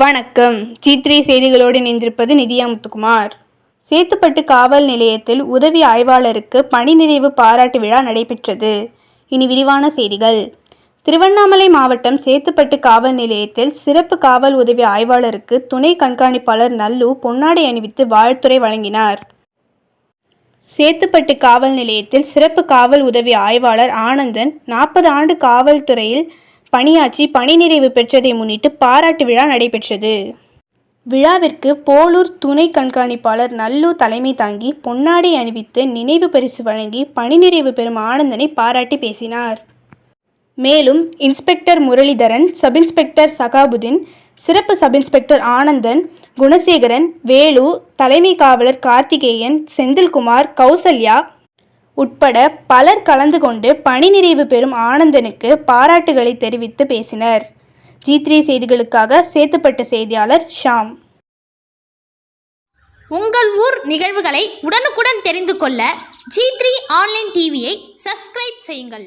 வணக்கம். சீத்ரி செய்திகளோடு இணைந்திருப்பது நிதியா முத்துக்குமார். சேத்துப்பட்டு காவல் நிலையத்தில் உதவி ஆய்வாளருக்கு பணி நிறைவு பாராட்டு விழா நடைபெற்றது. இனி விரிவான செய்திகள். திருவண்ணாமலை மாவட்டம் சேத்துப்பட்டு காவல் நிலையத்தில் சிறப்பு காவல் உதவி ஆய்வாளருக்கு துணை கண்காணிப்பாளர் நல்லு பொன்னாடை அணிவித்து வாழ்த்துறை வழங்கினார். சேத்துப்பட்டு காவல் நிலையத்தில் சிறப்பு காவல் உதவி ஆய்வாளர் ஆனந்தன் நாற்பது ஆண்டு காவல்துறையில் பணியாற்றி பணி நிறைவு பெற்றதை முன்னிட்டு பாராட்டு விழா நடைபெற்றது. விழாவிற்கு போலூர் துணை கண்காணிப்பாளர் நல்லு தலைமை தாங்கி பொன்னாடை அணிவித்து நினைவு பரிசு வழங்கி பணி நிறைவு பெறும் ஆனந்தனை பாராட்டி பேசினார். மேலும் inspector Muralitharan sub inspector Sahabudeen சிறப்பு சப் இன்ஸ்பெக்டர் ஆனந்தன் குணசேகரன் வேலு தலைமை காவலர் கார்த்திகேயன் செந்தில்குமார் கௌசல்யா உட்பட பலர் கலந்து கொண்டு பணி நிறைவு பெறும் ஆனந்தனுக்கு பாராட்டுகளை தெரிவித்து பேசினர். ஜி த்ரீ செய்திகளுக்காக சேத்துப்பட்ட செய்தியாளர் ஷாம். உங்கள் ஊர் நிகழ்வுகளை உடனுக்குடன் தெரிந்து கொள்ள ஜி த்ரீ ஆன்லைன் டிவியை சப்ஸ்கிரைப் செய்யுங்கள்.